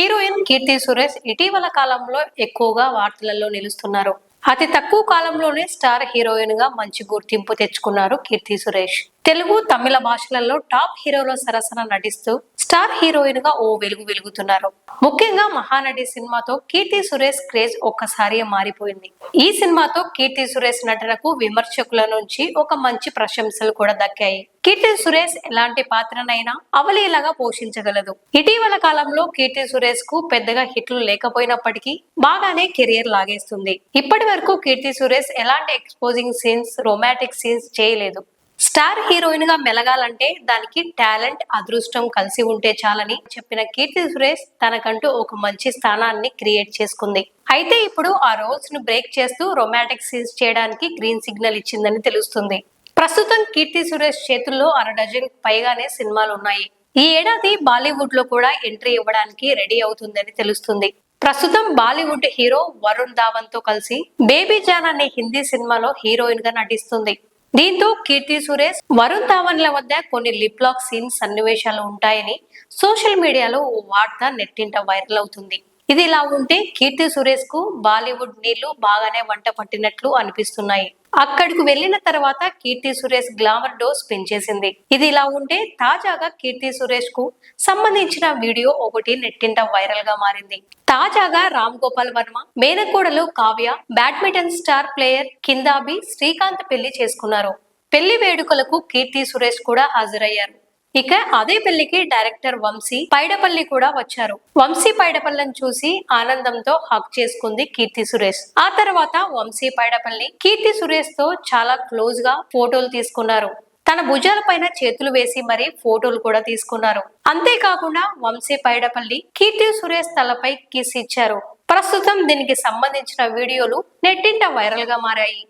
Heroine Keerthy Suresh ఇటీవల కాలంలో ఎక్కువగా వార్తలలో నిలుస్తున్నారు. అతి తక్కువ కాలంలోనే స్టార్ హీరోయిన్గా మంచి గుర్తింపు తెచ్చుకున్నారు కీర్తి సురేష్. తెలుగు తమిళ భాషలలో టాప్ హీరోల సరసన నటిస్తూ స్టార్ హీరోయిన్గా ఓ వెలుగు వెలుగుతున్నారు. ముఖ్యంగా మహానటి సినిమాతో కీర్తి సురేష్ క్రేజ్ ఒక్కసారి మారిపోయింది. ఈ సినిమాతో కీర్తి సురేష్ నటనకు విమర్శకుల నుంచి ఒక మంచి ప్రశంసలు కూడా దక్కాయి. కీర్తి సురేష్ ఎలాంటి పాత్రనైనా అవలీలగా పోషించగలదు. ఇటీవల కాలంలో కీర్తి సురేష్కు పెద్దగా హిట్లు లేకపోయినప్పటికీ బాగానే కెరియర్ లాగేస్తుంది. ఇప్పటి వరకు కీర్తి సురేష్ ఎలాంటి ఎక్స్పోజింగ్ సీన్స్ రొమాంటిక్ సీన్స్ చేయలేదు. స్టార్ హీరోయిన్గా మెలగాలంటే దానికి టాలెంట్ అదృష్టం కలిసి ఉంటే చాలని చెప్పిన కీర్తి సురేష్ తనకంటూ ఒక మంచి స్థానాన్ని క్రియేట్ చేసుకుంది. అయితే ఇప్పుడు ఆ రోల్స్ను బ్రేక్ చేస్తూ రొమాంటిక్ సీన్స్ చేయడానికి గ్రీన్ సిగ్నల్ ఇచ్చిందని తెలుస్తుంది. ప్రస్తుతం కీర్తి సురేష్ చేతుల్లో అర డజన్ పైగానే సినిమాలు ఉన్నాయి. ఈ ఏడాది బాలీవుడ్లో కూడా ఎంట్రీ ఇవ్వడానికి రెడీ అవుతుందని తెలుస్తుంది. ప్రస్తుతం బాలీవుడ్ హీరో వరుణ్ ధావన్తో కలిసి బేబీ జాన్ అనే హిందీ సినిమాలో హీరోయిన్గా నటిస్తుంది. దీంతో కీర్తి సురేష్ వరుణ్ ధావన్ల వద్ద కొన్ని లిప్ లాక్ సీన్ సన్నివేశాలు ఉంటాయని సోషల్ మీడియాలో ఓ వార్త నెట్టింట వైరల్ అవుతుంది. ఇది ఇలా ఉంటే కీర్తి సురేష్కు బాలీవుడ్ నీళ్ళు బాగానే వంట పట్టినట్లు అనిపిస్తున్నాయి. అక్కడికి వెళ్ళిన తర్వాత కీర్తి సురేష్ గ్లామర్ డోస్ పెంచేసింది ఇది ఇలా ఉంటే తాజాగా కీర్తి సురేష్కు సంబంధించిన వీడియో ఒకటి నెట్టింట వైరల్గా మారింది. తాజాగా రామ్ గోపాల్ వర్మ మేనకోడలు Kavya badminton star player Kidambi Srikanth పెళ్ళి చేసుకున్నారు. పెళ్ళి వేడుకలకు కీర్తి సురేష్ కూడా హాజరయ్యారు. ఇక అదే పెళ్ళికి డైరెక్టర్ వంశీ పైడపల్లి కూడా వచ్చారు. వంశీ పైడపల్లిని చూసి ఆనందంతో హక్ చేసుకుంది కీర్తి సురేష్. ఆ తర్వాత వంశీ పైడపల్లి కీర్తి సురేష్తో చాలా క్లోజ్గా ఫోటోలు తీసుకున్నారు. తన భుజాల పైన చేతులు వేసి మరీ ఫోటోలు కూడా తీసుకున్నారు. అంతేకాకుండా వంశీ పైడపల్లి కీర్తి సురేష్ తలపై కిస్ ఇచ్చారు. ప్రస్తుతం దీనికి సంబంధించిన వీడియోలు నెట్టింట వైరల్గా మారాయి.